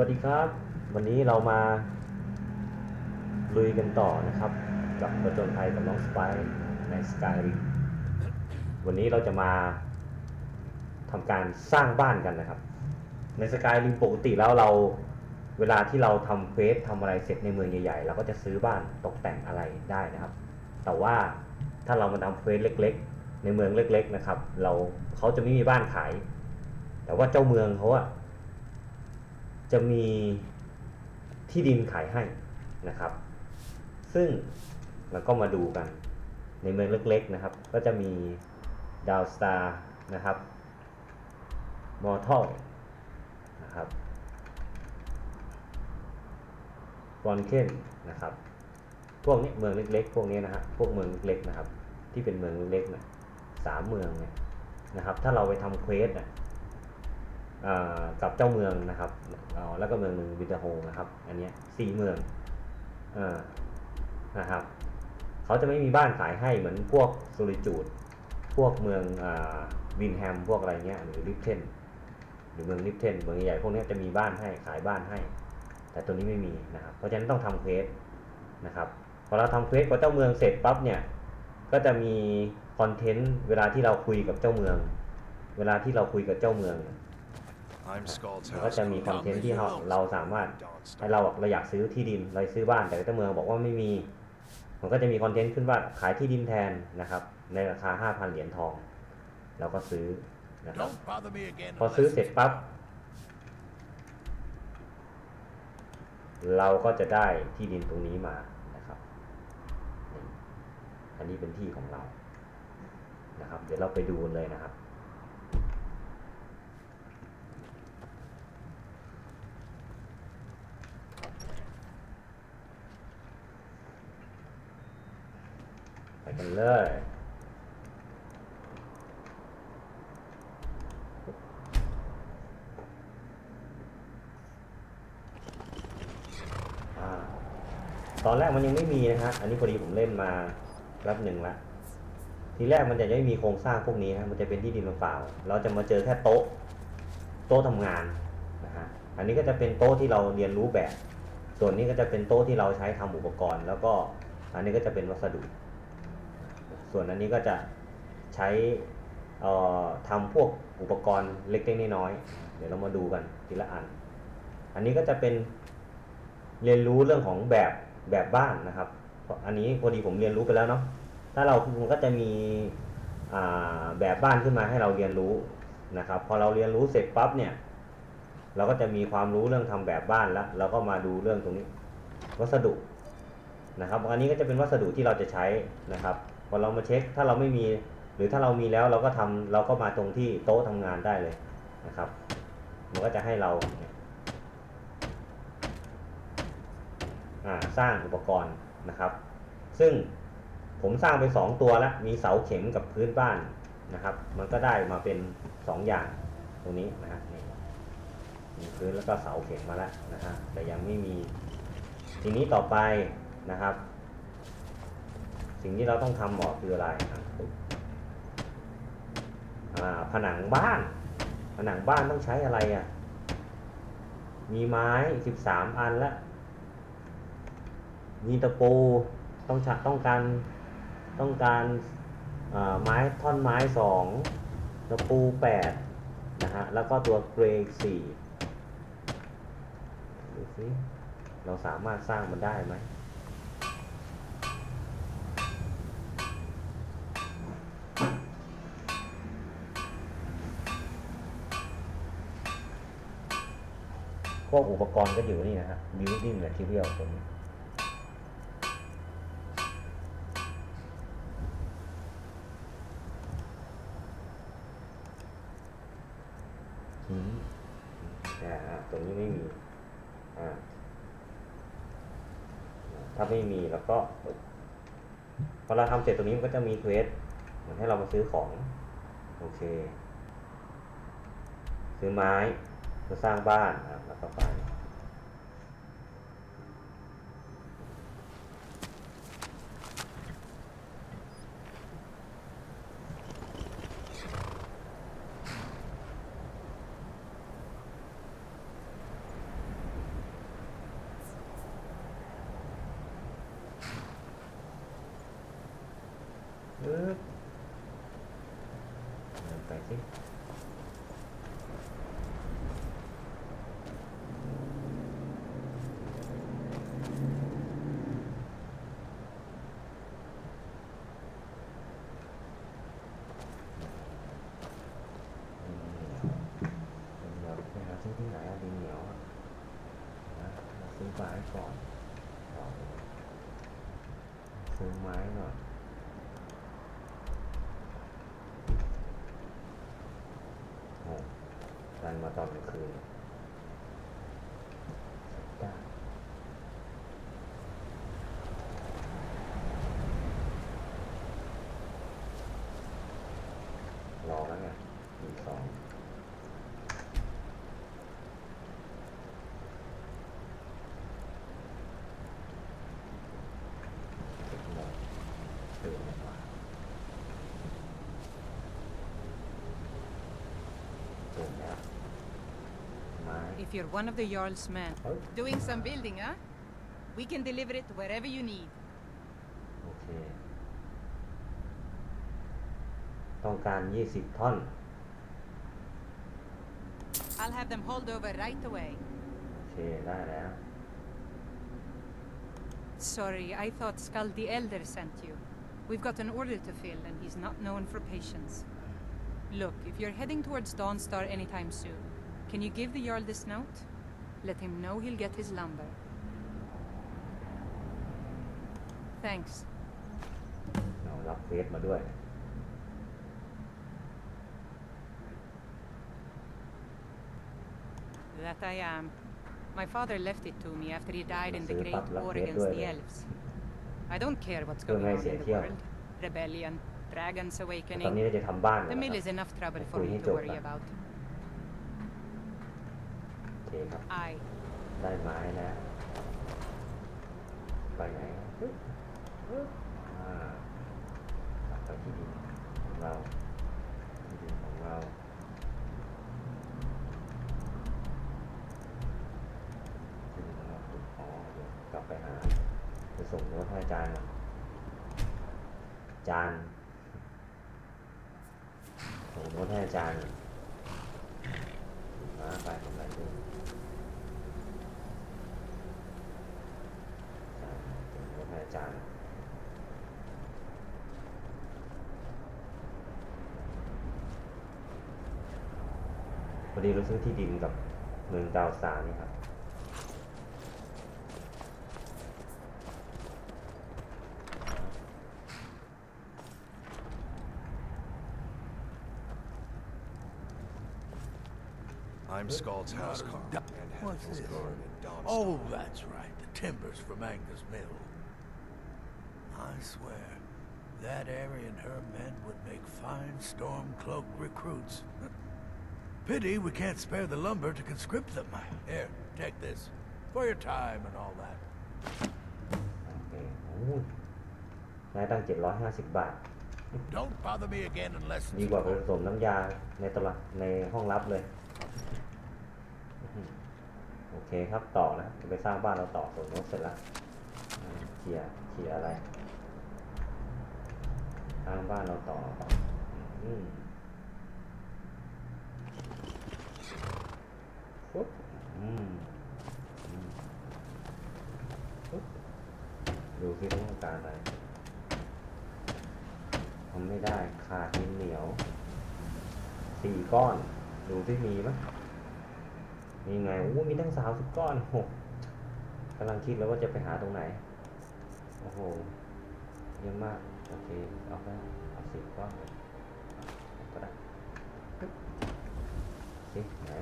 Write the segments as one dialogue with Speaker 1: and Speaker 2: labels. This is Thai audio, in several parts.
Speaker 1: วัสดีครับ วันนี้เรามาลุยกันต่อนะครับ กับประจนภัยกับน้องสไปร์ในสกายริมวันนี้เราจะมาทำการสร้างบ้านกันนะครับ ในสกายริมปกติแล้วเราเวลาที่เราทำเควสทำอะไรเสร็จในเมืองใหญ่ๆเราก็จะซื้อบ้านตกแต่งอะไรได้นะครับ แต่ว่าถ้าเรามาทำเควสเล็ก ๆ ในเมืองเล็ก ๆ นะครับ เราเขาจะไม่มีบ้านขาย แต่ว่าเจ้าเมืองเขาอะ จะมีที่ดินขายให้นะครับ ซึ่งเราก็มาดูกัน ในเมืองเล็กๆนะครับ ก็จะมีดาวสตาร์นะครับมอร์ทัลนะครับบอนเคนนะครับ พวกนี้เมืองเล็กๆ พวกนี้นะฮะพวกเมืองเล็กๆนะครับ ที่เป็นเมืองเล็กๆนะสามเมืองเนี่ยนะครับ ถ้าเราไปทำเควสน่ะอ่า กับเจ้าเมืองนะครับแล้วก็เมืองหนึ่งวินเทอร์โฮนะครับอันนี้สี่เมืองอนะครับเขาจะไม่มีบ้านขายให้เหมือนพวกซูริจูดพวกเมืองวินแฮมพวกอะไรเงี้ยหรือลิฟเทนหรือเมืองลิฟเทนเมืองใหญ่พวกนี้จะมีบ้านให้ขายบ้านให้ แต่ตัวนี้ไม่มีนะครับเพราะฉะนั้นต้องทำเควสนะครับพอเราทำเควสกับเจ้าเมืองเสร็จปั๊บเนี่ยก็จะมีคอนเทนต์เวลาที่เราคุยกับเจ้าเมือง เวลาที่เราคุยกับเจ้าเมือง ก็จะมีคอนเทนต์ที่เราเราสามารถให้เราเราอยากซื้อที่ดินเราซื้อบ้านแต่เจ้าเมืองบอกว่าไม่มี มันก็จะมีคอนเทนต์ขึ้นว่าขายที่ดินแทนนะครับ ในราคา 5,000 เหรียญทอง เราก็ซื้อนะครับ
Speaker 2: Don't bother me again
Speaker 1: พอซื้อเสร็จปั๊บเราก็จะได้ที่ดินตรงนี้มานะครับนี่อันนี้เป็นที่ของเรานะครับ เดี๋ยวเราไปดูกันเลยนะครับ กันเลยอตอนแรกมันยังไม่มีนะฮะ อันนี้พอดีผมเล่นมาแป๊บหนึ่งละ ทีแรกมันจะยังไม่มีโครงสร้างพวกนี้นะมันจะเป็นที่ดินเปล่า เราจะมาเจอแค่โต๊ะ โต๊ะทำงานนะฮะ อันนี้ก็จะเป็นโต๊ะที่เราเรียนรู้แบบ ส่วนนี้ก็จะเป็นโต๊ะที่เราใช้ทำอุปกรณ์ แล้วก็อันนี้ก็จะเป็นวัสดุ ส่วนอันนี้ก็จะใช้ทำพวกอุปกรณ์เล็กๆน้อยๆเดี๋ยวเรามาดูกันทีละอัน อันนี้ก็จะเป็นเรียนรู้เรื่องของแบบแบบบ้านนะครับเพราะอันนี้พอดีผมเรียนรู้ไปแล้วเนาะถ้าเรามันก็จะมีแบบบ้านขึ้นมาให้เราเรียนรู้นะครับ พอเราเรียนรู้เสร็จปั๊บเนี่ย เราก็จะมีความรู้เรื่องทำแบบบ้านแล้วเราก็มาดูเรื่องตรงนี้ วัสดุนะครับ อันนี้ก็จะเป็นวัสดุที่เราจะใช้นะครับ พอเรามาเช็คถ้าเราไม่มี หรือถ้าเรามีแล้วเราก็ทำเราก็มาตรงที่โต๊ะทำงานได้เลยนะครับมันก็จะให้เราสร้างอุปกรณ์นะครับ ซึ่งผมสร้างไปสองตัวแล้วมีเสาเข็มกับพื้นบ้านนะครับ มันก็ได้มาเป็นสองอย่างตรงนี้นะฮะมีพื้นแล้วก็เสาเข็มมาแล้วนะฮะแต่ยังไม่มีทีนี้ต่อไปนะครับ สิ่งที่เราต้องทำหมอคืออะไรผนังบ้าน ผนังบ้านต้องใช้อะไรอะ มีไม้สิบสามอันแล้วมีตะปูต้องฉต้องการต้องการไม้ท่อนไม้สองตะปูแปดนะฮะ แล้วก็ตัวเกรย์สี่ดูสิเราสามารถสร้างมันได้ไหม พวกอุปกรณ์ก็อยู่นี่นะฮะ building material ตรงนี้อ่าตรงนี้ไม่มีอ่าถ้าไม่มีแล้วก็พอเราทำเสร็จตรงนี้มันก็จะมีเควสเหมือนให้เรามาซื้อของ โอเค ซื้อไม้ จะสร้างบ้านนะครับแล้วก็ไป ไม้ก่อนต่อ ซื้อไม้หน่อยโอ้ดันมาตอนกลางคืน
Speaker 3: If you're one of the Jarl's men,
Speaker 1: Oh.
Speaker 3: doing some building, huh? We can deliver it wherever you need.
Speaker 1: โอเค ต้องการ 20 ท่อน
Speaker 3: I'll have them hauled over right away.
Speaker 1: โอเค ได้แล้ว
Speaker 3: Sorry, I thought Skull the Elder sent you. We've got an order to fill, and he's not known for patience. Look, if you're heading towards Dawnstar anytime soon, can you give the Jarl this note? Let him know he'll get his lumber. Thanks.
Speaker 1: เรารับเฟสมาด้วย
Speaker 3: That I am. My father left it to me after he died in the
Speaker 1: Sige,
Speaker 3: Great
Speaker 1: patla
Speaker 3: War
Speaker 1: fred
Speaker 3: against
Speaker 1: då,
Speaker 3: the
Speaker 1: eller?
Speaker 3: elves. I don't care what's
Speaker 1: Kung
Speaker 3: going
Speaker 1: may
Speaker 3: on in the
Speaker 1: siya.
Speaker 3: world. Rebellion, dragons
Speaker 1: ตอนนี้
Speaker 3: awakening.
Speaker 1: เราจะทำบ้านกั
Speaker 3: The
Speaker 1: นนะ
Speaker 3: mill
Speaker 1: ครับ
Speaker 3: is enough trouble for
Speaker 1: Kung
Speaker 3: me to
Speaker 1: hito
Speaker 3: worry
Speaker 1: pa.
Speaker 3: about.
Speaker 1: โอเคครับ
Speaker 3: I.
Speaker 1: ได้ไม้แล้วไปไหนปึ๊บปึ๊บอ่ากลับไปที่ดินของเราที่ดินของเราที่ดินของเราปุ๊บอ๋อเดี๋ยวกลับไปหาไปส่งโน้ตให้อาจารย์ก่อนอาจารย์ส่งโน้ตให้อาจารย์ ดีเราซื้อที่ดินกับเมืองดาวสารนี่ครับ
Speaker 2: I'm Scald's housecarl
Speaker 4: Da-
Speaker 2: and
Speaker 4: What's this?
Speaker 2: Hafelsgård and Dawnstar.
Speaker 4: Oh, that's right. The timbers from Angus Mill. I swear, that area and her men would make fine stormcloak recruits. Pity we can't spare the lumber to conscript them. Here, take this. For your time and all that.
Speaker 1: โอเคโอ้ยนายตั้ง750 บาท
Speaker 4: Don't bother me again unless
Speaker 1: ดี
Speaker 4: it's
Speaker 1: กว่าไปผสมน้ำยาในตลาดในห้องลับเลยอื้อหือโอเคครับต่อนะจะไปสร้างบ้านเราต่อส่งโน้ตเสร็จแล้วอ่าเคลียร์เคลียร์อะไร สร้างบ้านเราต่ออืมฟุ๊บอืมอืมฟุ๊บ ดูสิต้องการอะไรทำไม่ได้ขาดดินเหนียวสี่ก้อน ดูที่มีไหมมีไงโอ้มีตั้งสามสิบก้อนโหกำลังคิดแล้วว่าจะไปหาตรงไหน โอ้โห เยอะมาก โอเค เอาไปเอาสิบก้อนก็ได้สิไหน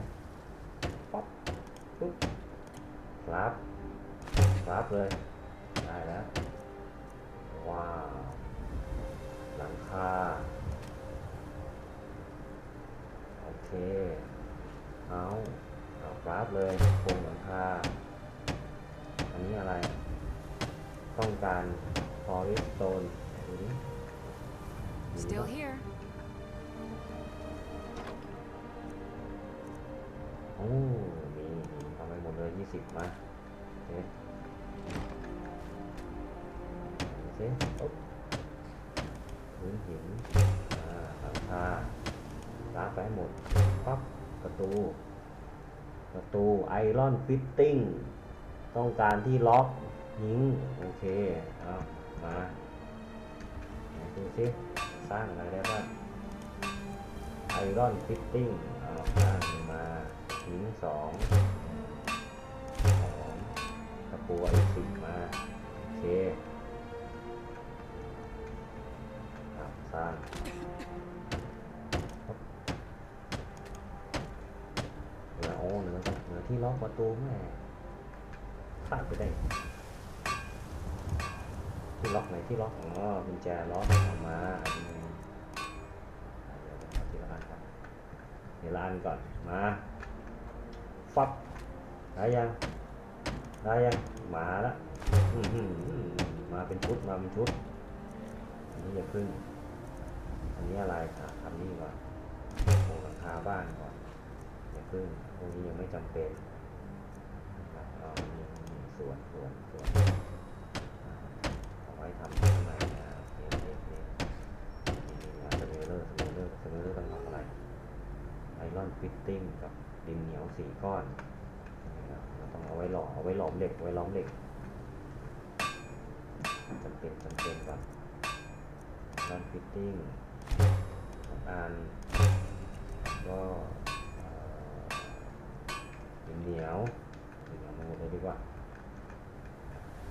Speaker 1: ปุ๊บครับครับเลย ได้แล้ว ว้าว หลังคา โอเค เอาเอาครับเลยโครงหลังคา อันนี้อะไร ต้องการฟอริสโตนดูดิมี
Speaker 3: Still
Speaker 1: ปะ
Speaker 3: here.
Speaker 1: โอ้ ยี่สิบมาโอเคดูสิปุ๊บพื้นหินอ่าหลังคาล้างไปหมดปั๊บประตู ประตูไอรอนฟิตติ้งต้องการที่ล็อกหิ้งโอเคเอามาดูสิสร้างอะไรได้บ้างไอรอนฟิตติ้งเอาสร้างมาหิ้งสอง สองปครัวไอสิมาโอเคอะสร้างเหลือโอ้เหลือเหลือที่ล็อกประตูแม่พลาดไปได้ ที่ล็อกไหนที่ล็อกอ๋อกุญแจล็อกออกมาอันนี้อะเดี๋ยวเอาทีละอันครับทีละอันก่อนมาฟับได้ยัง ได้ยังมาละมาเป็นชุดมาเป็นชุด อันนี้อย่าพึ่ง อันนี้อะไรอะทำนี่ก่อนโครงหลังคาบ้านก่อนอย่าพึ่งพวกนี้ยังไม่จำเป็นนะครับเอามีส่วนส่วนส่วนเอาไว้ทำข้างในนะโอเคโอเคโอเคนี่นะสเมเลอร์สเมเลอร์สเมเลอร์ต้องทำอะไรไอรอนฟิตติ้งกับดินเหนียวสี่ก้อน เอาไว้หล่อเอาไว้หลอมเหล็กไว้ล้อมเหล็กจำเป็นจำเป็นก่อนไอรอนฟิตติ้งองอันก็เหนียวเหนียวมาหมดเลยดีกว่า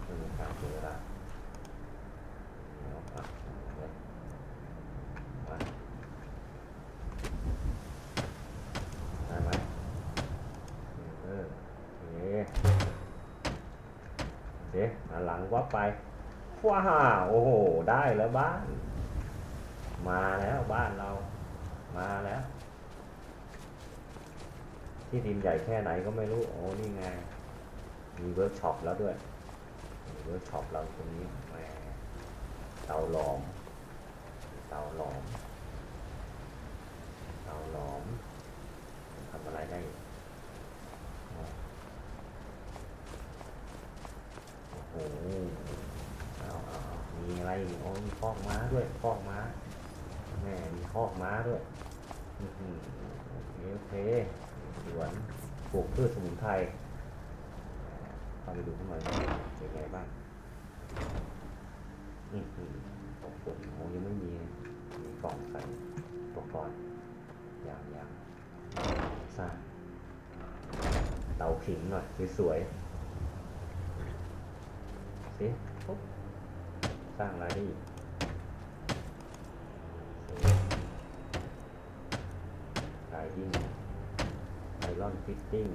Speaker 1: ไม่มีการเสียเวลาเดี๋ยวอะเอาไว้มาได้ไหมเออโอ เดี๋ยวหลังวับไปว้าโอ้โห ได้แล้วบ้าน มาแล้วบ้านเรา มาแล้ว ที่ดินใหญ่แค่ไหนก็ไม่รู้ โอ้นี่ไง มีเวิร์กช็อปแล้วด้วยมีเวิร์กช็อปเราตรงนี้แหมเตาหลอม เตาหลอม เตาหลอมทำอะไรได้อีกอ๋อ โอ้เอาเอามีอะไรอีกโอ้มีคอกม้าด้วยคอกม้าแม่มีคอกม้าด้วยอื้อหือโอเคโอเคสวนปลูกพืชสมุนไพรเข้าไปดูข้างในเป็นไงบ้างอืมอืมของผมโอ้ยังไม่มีมีกล่องใส่อุปกรณ์อย่างอย่างสร้างเตาผิงหน่อยสวยๆ สิปุ๊บสร้างอะไรได้อีกไดยิ่งไอรอนฟิตติ้ง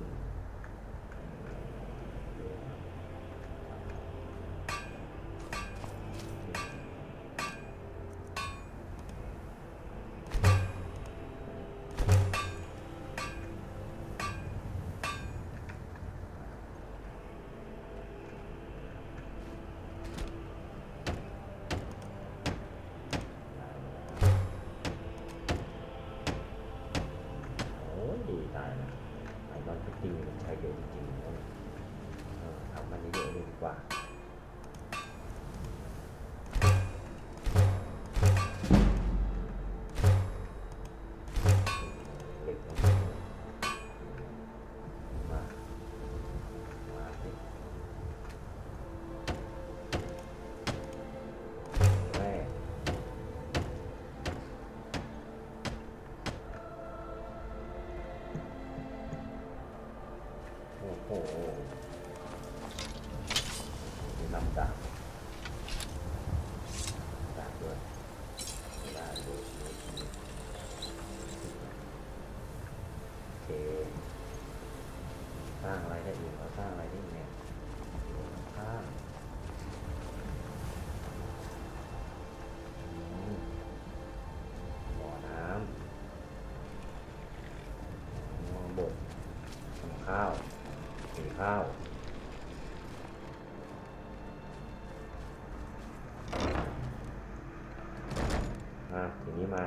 Speaker 1: อะทีนี้มา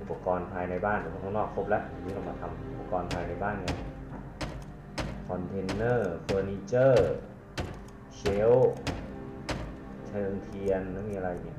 Speaker 1: อุปกรณ์ภายในบ้านอุปกรณ์ข้างนอกครบแล้วทีนี้เรามาทำอุปกรณ์ภายในบ้านกันคอนเทนเนอร์เฟอร์นิเจอร์เชลฟ์เชิงเทียนแล้วมีอะไรเนี่ย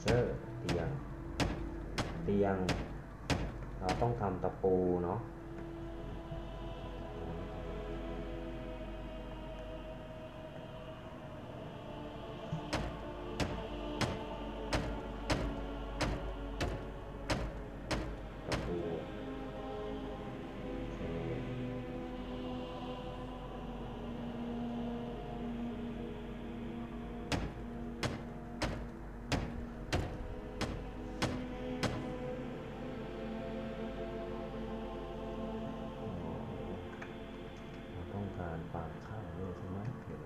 Speaker 1: เฟอร์เตียง เตียง เราต้องทำตะปูเนาะ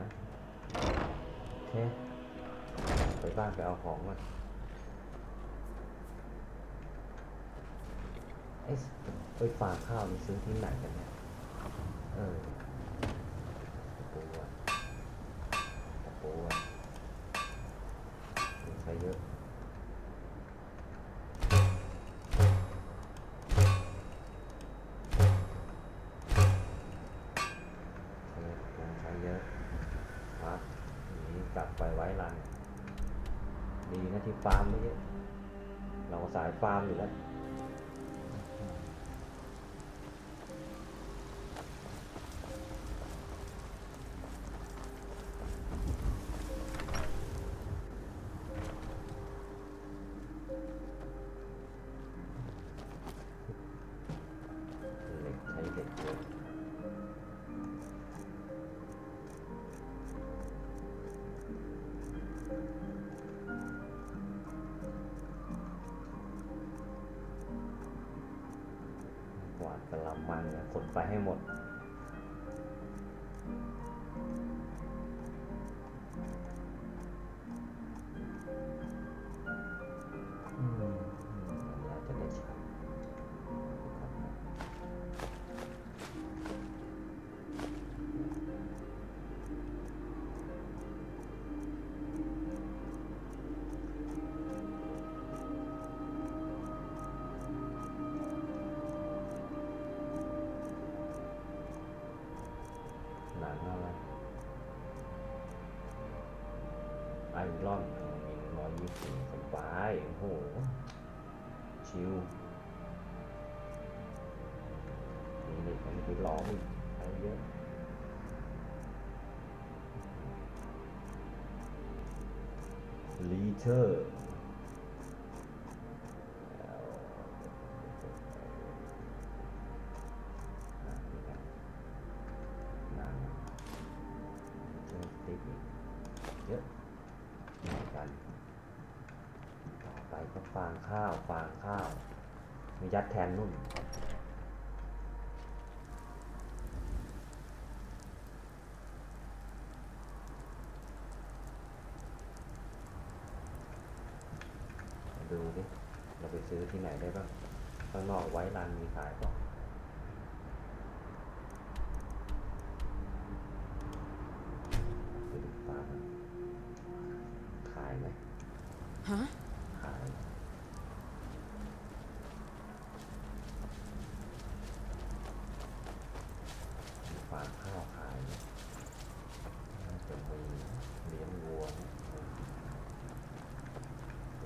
Speaker 1: นะโอเคไปบ้านไปเอาของมาเอ๊ะไปฝากข้าวมีซื้อที่ไหนกันเนี่ย เออ ฟาร์มอยู่แล้ว ขนไฟให้หมด ร่อนอีกร้อยยี่สิบสบายโอ้โห ชิวมีเด็กมันไปร้องอีกอะไรเยอะลีเทอร์ เราไปซื้อที่ไหนได้บ้างข้างนอกไว้รันมีขายเปล่าไปดูฟาร์มขายไหม
Speaker 5: Huh า
Speaker 1: ย มีฟาร์มข้าวขายเนี่ยน่าจะมีเลี้ยงวัวนะ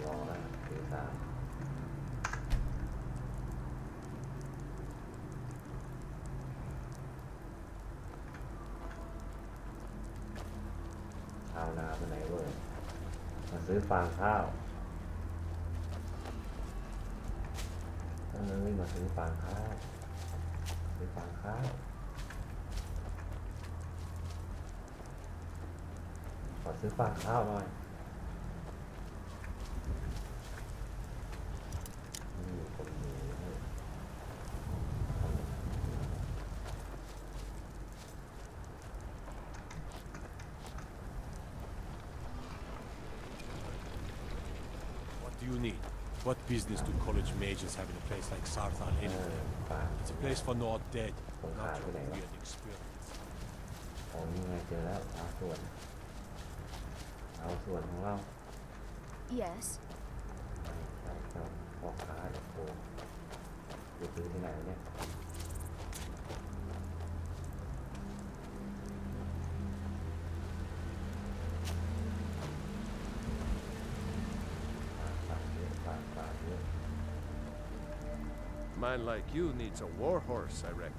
Speaker 1: รอนะตีสามชาวนาไปไหนเว้ยมา ซื้อฟางข้าวเองมาซื้อฟางข้าวซื้อฟางข้าวขอซื้อฟางข้าวหน่อย
Speaker 5: business do college mages have in a place like Sarthan
Speaker 1: เออ
Speaker 5: anyway?
Speaker 1: ป่า
Speaker 5: It's a place for not dead,
Speaker 1: Không
Speaker 5: not
Speaker 1: phải
Speaker 5: your
Speaker 1: cái này đâu.
Speaker 5: weird experience.
Speaker 1: ของนี่ไงเจอแล้วเอาส่วน เอาส่วนของเรา
Speaker 6: Yes.
Speaker 1: ใช่ใช่ใช่พ่อค้าเด็กโกงจะซื้อที่ไหนวะเนี่ย
Speaker 7: man like you needs a war horse, I reckon.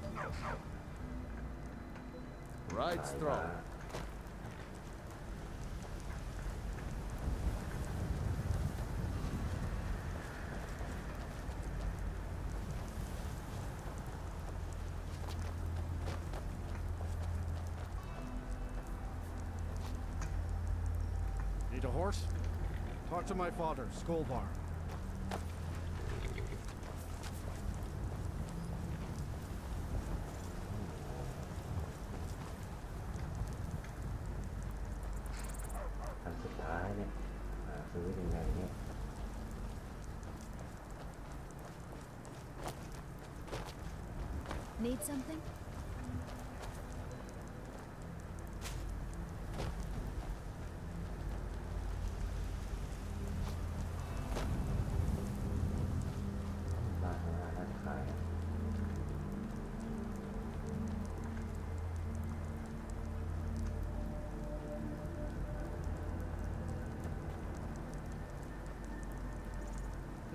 Speaker 7: Ride strong.
Speaker 8: Need a horse? Talk to my father, Skolvar.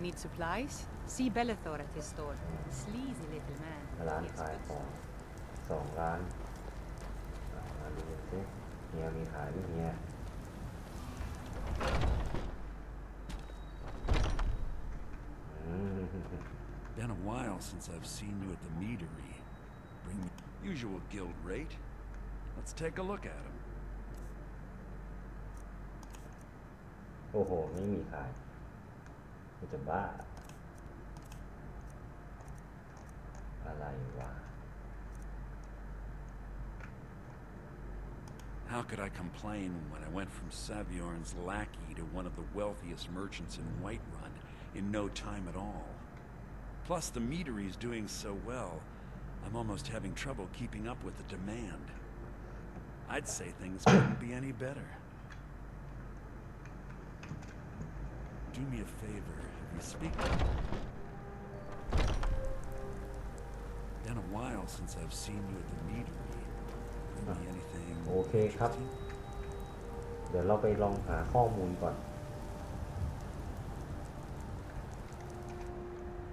Speaker 6: Need
Speaker 3: supplies? See Belethor at his store. Sleazy little man.
Speaker 1: ร้าน
Speaker 3: He has
Speaker 1: ขาย
Speaker 3: good
Speaker 1: ของ
Speaker 3: stuff.
Speaker 1: สองร้านอ่ะมาดูสิเฮียมีขายไหมเฮียอืม
Speaker 4: Been a while since I've seen you at the meadery. Bring me usual guild rate. Let's take a look at him.
Speaker 1: โอ้โห ไม่มีขายกู จะบ้า อะไรวะ
Speaker 4: How could I complain when I went from Saviorn's lackey to one of the wealthiest merchants in Whiterun in no time at all? Plus, the meadery's doing so well, I'm almost having trouble keeping up with the demand. I'd say things couldn't be any better. Do me a favor, if You speak to me. Been a while since I've seen you at the meadery. Bring me anything
Speaker 1: โอเคครับ
Speaker 4: interesting?
Speaker 1: เดี๋ยวเราไปลองหาข้อมูลก่อน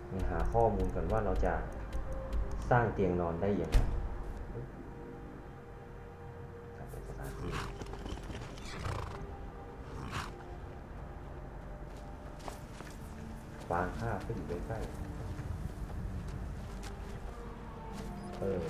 Speaker 1: ไปหาข้อมูลกันว่าเราจะสร้างเตียงนอนได้อย่างไรางข้าวก็อยู่ใกล้ๆเออ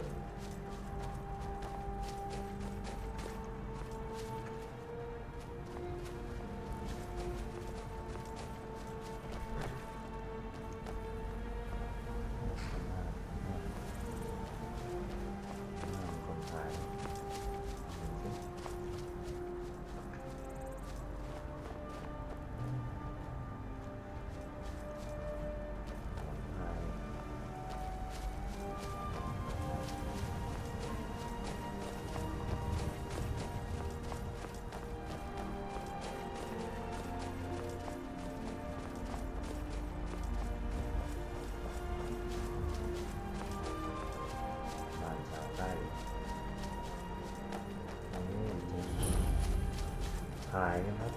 Speaker 1: ขายนะครับ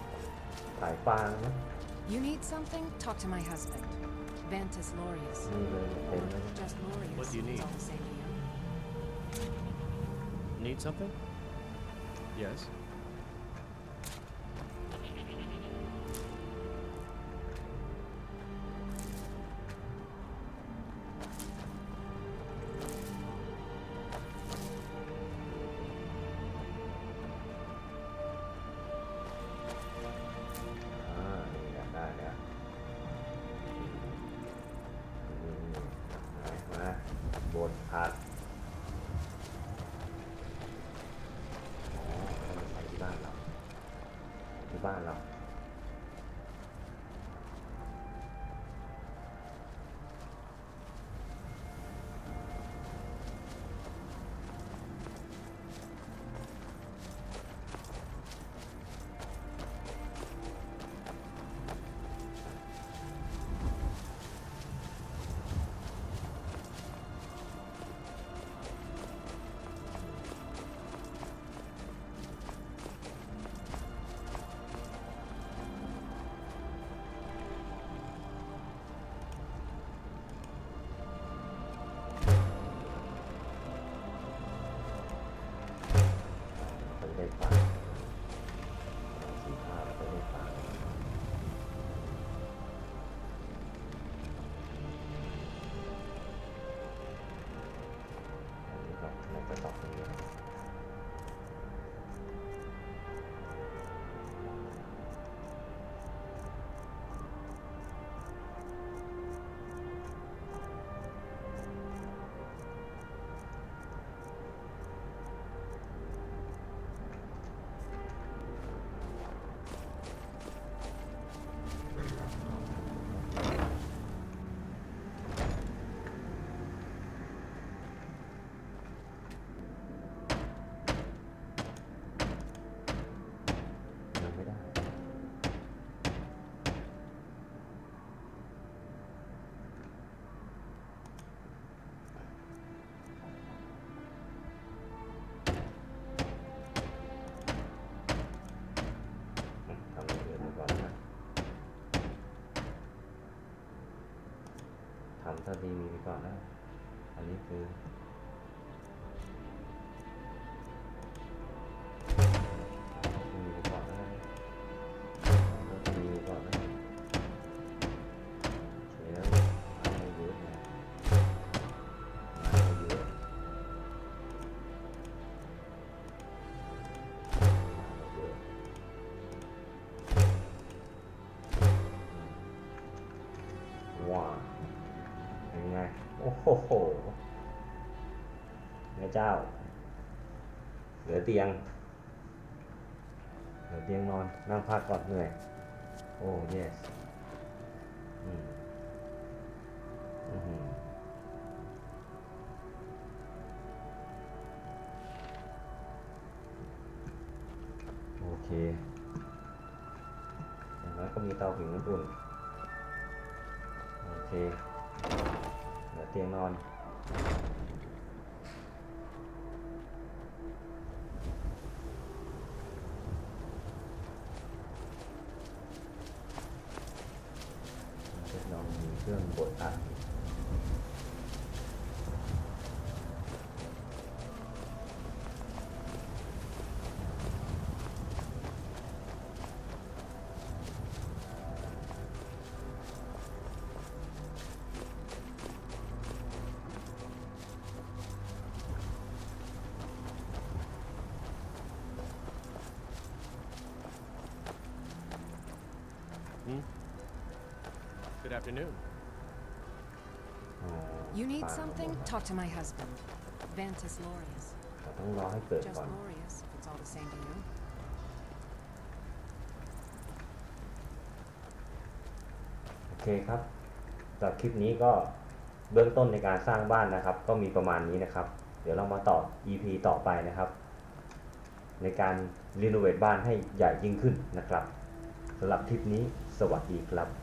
Speaker 1: ขายฟางนะ
Speaker 9: You need something? Talk to my husband. Vantus Lorius.
Speaker 1: นี่เลยเต็มเลย
Speaker 9: Just Lorius.
Speaker 8: What do you
Speaker 9: it's
Speaker 8: need?
Speaker 9: all the same to you.
Speaker 8: Need something? Yes.
Speaker 1: ที่มีไปก่อนนะ อันนี้คือ โอ้โหแม่เจ้า เหลือเตียง เหลือเตียงนอน นั่งพักก่อนเหนื่อย โอ้ yes อืมอือหือโอเคอย่างน้อยก็มีเตาผิงอุ่นโอเค เตียงนอน
Speaker 7: Good afternoon.
Speaker 1: อ๋อ
Speaker 9: You need
Speaker 1: ปาก
Speaker 9: something?
Speaker 1: ของผม
Speaker 9: Talk to my husband. Vantus Glorious.
Speaker 1: เราต้องรอให้เกิด
Speaker 9: Just
Speaker 1: ก่อน
Speaker 9: glorious, if it's all the same to you.
Speaker 1: โอเคครับสำหรับคลิปนี้ก็เบื้องต้นในการสร้างบ้านนะครับ ก็มีประมาณนี้นะครับ เดี๋ยวเรามาต่อ EP ต่อไปนะครับ ในการรีโนเวทบ้านให้ใหญ่ยิ่งขึ้นนะครับสำหรับคลิปนี้สวัสดีครับ